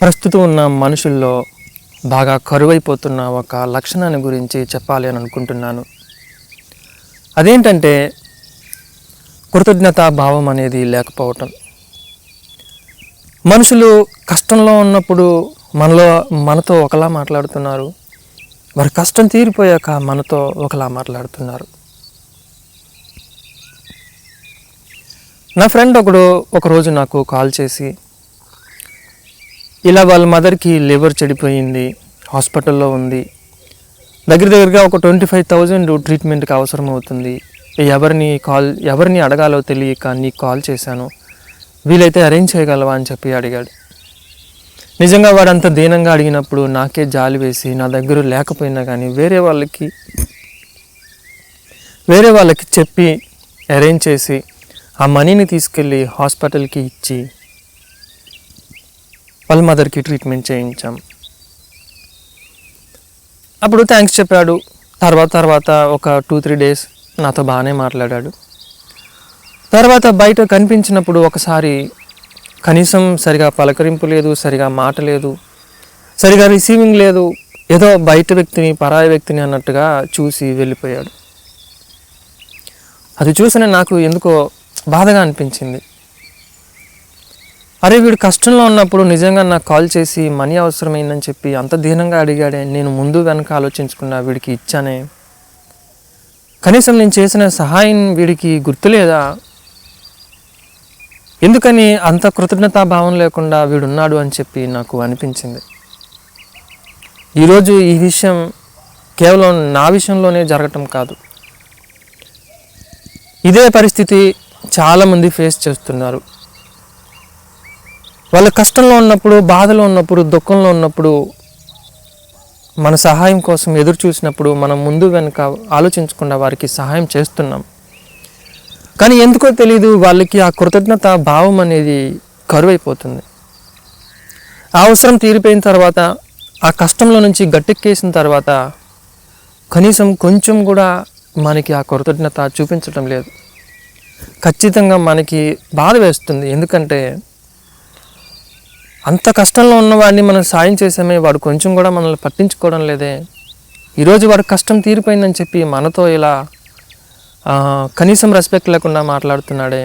ప్రస్తుతం ఉన్న మనుషుల్లో బాగా కరువైపోతున్న ఒక లక్షణాన్ని గురించి చెప్పాలి అని అనుకుంటున్నాను. అదేంటంటే కృతజ్ఞతా భావం అనేది లేకపోవటం. మనుషులు కష్టంలో ఉన్నప్పుడు మనలో మనతో ఒకలా మాట్లాడుతున్నారు. వారి కష్టం తీరిపోయాక మనతో ఒకలా మాట్లాడుతున్నారు. నా ఫ్రెండ్ ఒకడు ఒకరోజు నాకు కాల్ చేసి ఇలా వాళ్ళ మదర్కి లివర్ చెడిపోయింది హాస్పిటల్లో ఉంది. దగ్గర దగ్గరగా ఒక ట్వంటీ ఫైవ్ థౌజండ్ ట్రీట్మెంట్కి అవసరం అవుతుంది ఎవరిని కాల్ ఎవరిని అడగాలో తెలియక నీకు కాల్ చేశాను. వీలైతే అరేంజ్ చేయగలవా అని చెప్పి అడిగాడు. నిజంగా వాడు అంత దీనంగా అడిగినప్పుడు నాకే జాలి వేసి నా దగ్గర లేకపోయినా కానీ వేరే వాళ్ళకి వేరే వాళ్ళకి చెప్పి అరేంజ్ చేసి ఆ మనీని తీసుకెళ్ళి హాస్పిటల్కి ఇచ్చి వాళ్ళ మదర్కి ట్రీట్మెంట్ చేయించాం. అప్పుడు థ్యాంక్స్ చెప్పాడు. తర్వాత తర్వాత ఒక టూ త్రీ డేస్ నాతో బాగానే మాట్లాడాడు. తర్వాత బయట కనిపించినప్పుడు ఒకసారి కనీసం సరిగా పలకరింపు లేదు సరిగా మాట లేదు సరిగా రిసీవింగ్ లేదు ఏదో బయట వ్యక్తిని పరాయి వ్యక్తిని అన్నట్టుగా చూసి వెళ్ళిపోయాడు. అది చూసిన నాకు ఎందుకో బాధగా అనిపించింది. అరే వీడు కష్టంలో ఉన్నప్పుడు నిజంగా నాకు కాల్ చేసి మనీ అవసరమైందని చెప్పి అంత దీనంగా అడిగాడే నేను ముందు వెనక ఆలోచించుకున్నా వీడికి ఇచ్చానే. కనీసం నేను చేసిన సహాయం వీడికి గుర్తులేదా? ఎందుకని అంత కృతజ్ఞతా భావం లేకుండా వీడున్నాడు అని చెప్పి నాకు అనిపించింది. ఈరోజు ఈ విషయం కేవలం నా విషయంలోనే జరగటం కాదు. ఇదే పరిస్థితి చాలామంది ఫేస్ చేస్తున్నారు. వాళ్ళ కష్టంలో ఉన్నప్పుడు బాధలో ఉన్నప్పుడు దుఃఖంలో ఉన్నప్పుడు మన సహాయం కోసం ఎదురు చూసినప్పుడు మనం ముందు వెనుక ఆలోచించకుండా వారికి సహాయం చేస్తున్నాం. కానీ ఎందుకో తెలియదు వాళ్ళకి ఆ కృతజ్ఞత భావం అనేది కరువైపోతుంది. ఆ అవసరం తీరిపోయిన తర్వాత ఆ కష్టంలో నుంచి గట్టెక్కేసిన తర్వాత కనీసం కొంచెం కూడా మనకి ఆ కృతజ్ఞత చూపించడం లేదు. ఖచ్చితంగా మనకి బాధ వేస్తుంది. ఎందుకంటే అంత కష్టంలో ఉన్నవాడిని మనం సాయం చేసామే వాడు కొంచెం కూడా మనల్ని పట్టించుకోవడం లేదే. ఈరోజు వాడు కష్టం తీరిపోయిందని చెప్పి మనతో ఇలా కనీసం రెస్పెక్ట్ లేకుండా మాట్లాడుతున్నాడే.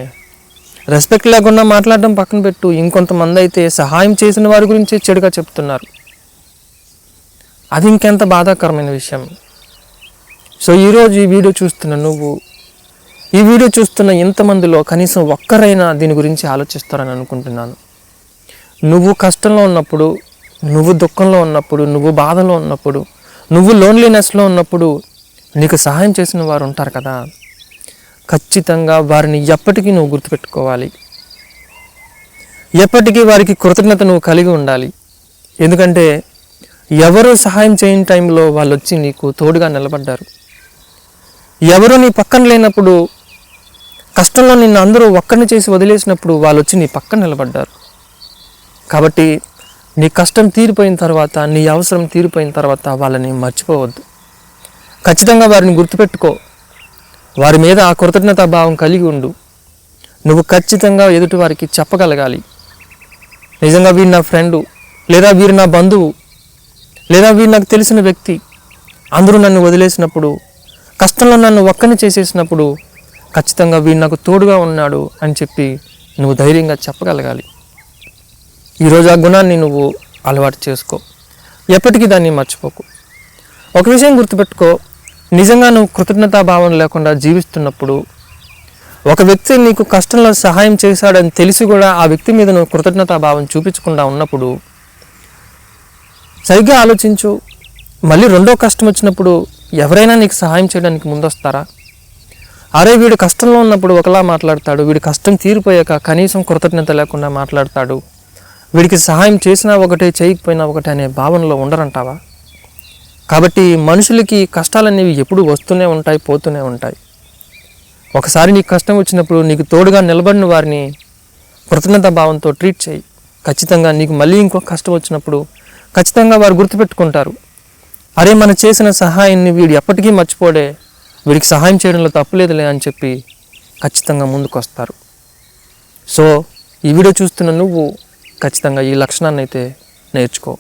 రెస్పెక్ట్ లేకుండా మాట్లాడడం పక్కన పెట్టు ఇంకొంతమంది అయితే సహాయం చేసిన వారి గురించి చెడుగా చెప్తున్నారు. అది ఇంకెంత బాధాకరమైన విషయం. సో ఈరోజు ఈ వీడియో చూస్తున్న నువ్వు ఈ వీడియో చూస్తున్న ఇంతమందిలో కనీసం ఒక్కరైనా దీని గురించి ఆలోచిస్తారని అనుకుంటున్నాను. నువ్వు కష్టంలో ఉన్నప్పుడు నువ్వు దుఃఖంలో ఉన్నప్పుడు నువ్వు బాధలో ఉన్నప్పుడు నువ్వు లోన్లీనెస్లో ఉన్నప్పుడు నీకు సహాయం చేసిన వారు ఉంటారు కదా. ఖచ్చితంగా వారిని ఎప్పటికీ నువ్వు గుర్తుపెట్టుకోవాలి. ఎప్పటికీ వారికి కృతజ్ఞత నువ్వు కలిగి ఉండాలి. ఎందుకంటే ఎవరు సహాయం చేయని టైంలో వాళ్ళు వచ్చి నీకు తోడుగా నిలబడ్డారు. ఎవరు నీ పక్కన లేనప్పుడు కష్టంలో నిన్ను అందరూ ఒక్కరిని చేసి వదిలేసినప్పుడు వాళ్ళు వచ్చి నీ పక్కన నిలబడ్డారు. కాబట్టి నీ కష్టం తీరిపోయిన తర్వాత నీ అవసరం తీరిపోయిన తర్వాత వాళ్ళని మర్చిపోవద్దు. ఖచ్చితంగా వారిని గుర్తుపెట్టుకో. వారి మీద ఆ కృతజ్ఞతా భావం కలిగి ఉండు. నువ్వు ఖచ్చితంగా ఎదుటి వారికి చెప్పగలగాలి. నిజంగా వీరు నా ఫ్రెండు లేదా వీరు నా బంధువు లేదా వీరు నాకు తెలిసిన వ్యక్తి. అందరూ నన్ను వదిలేసినప్పుడు కష్టంలో నన్ను ఒక్కని చేసేసినప్పుడు ఖచ్చితంగా వీడు నాకు తోడుగా ఉన్నాడు అని చెప్పి నువ్వు ధైర్యంగా చెప్పగలగాలి. ఈరోజు ఆ గుణాన్ని నువ్వు అలవాటు చేసుకో. ఎప్పటికీ దాన్ని మర్చిపోకు. ఒక విషయం గుర్తుపెట్టుకో. నిజంగా నువ్వు కృతజ్ఞతా భావం లేకుండా జీవిస్తున్నప్పుడు ఒక వ్యక్తి నీకు కష్టంలో సహాయం చేశాడని తెలిసి కూడా ఆ వ్యక్తి మీద నువ్వు కృతజ్ఞతా భావం చూపించకుండా ఉన్నప్పుడు సరిగ్గా ఆలోచించు. మళ్ళీ రెండో కష్టం వచ్చినప్పుడు ఎవరైనా నీకు సహాయం చేయడానికి ముందొస్తారా? అరే వీడు కష్టంలో ఉన్నప్పుడు ఒకలా మాట్లాడతాడు. వీడి కష్టం తీరిపోయాక కనీసం కృతజ్ఞత లేకుండా మాట్లాడతాడు. వీడికి సహాయం చేసినా ఒకటే చేయకపోయినా ఒకటే అనే భావనలో ఉండరంటావా? కాబట్టి మనుషులకి కష్టాలనేవి ఎప్పుడు వస్తూనే ఉంటాయి పోతూనే ఉంటాయి. ఒకసారి నీకు కష్టం వచ్చినప్పుడు నీకు తోడుగా నిలబడిన వారిని కృతజ్ఞత భావంతో ట్రీట్ చేయి. ఖచ్చితంగా నీకు మళ్ళీ ఇంకో కష్టం వచ్చినప్పుడు ఖచ్చితంగా వారు గుర్తుపెట్టుకుంటారు. అరే మనం చేసిన సహాయాన్ని వీడు ఎప్పటికీ మర్చిపోడే. వీడికి సహాయం చేయడంలో తప్పులేదులే అని చెప్పి ఖచ్చితంగా ముందుకు వస్తారు సో ఈ వీడియో చూస్తున్న నువ్వు ఖచ్చితంగా ఈ లక్షణాన్ని అయితే నేర్చుకో.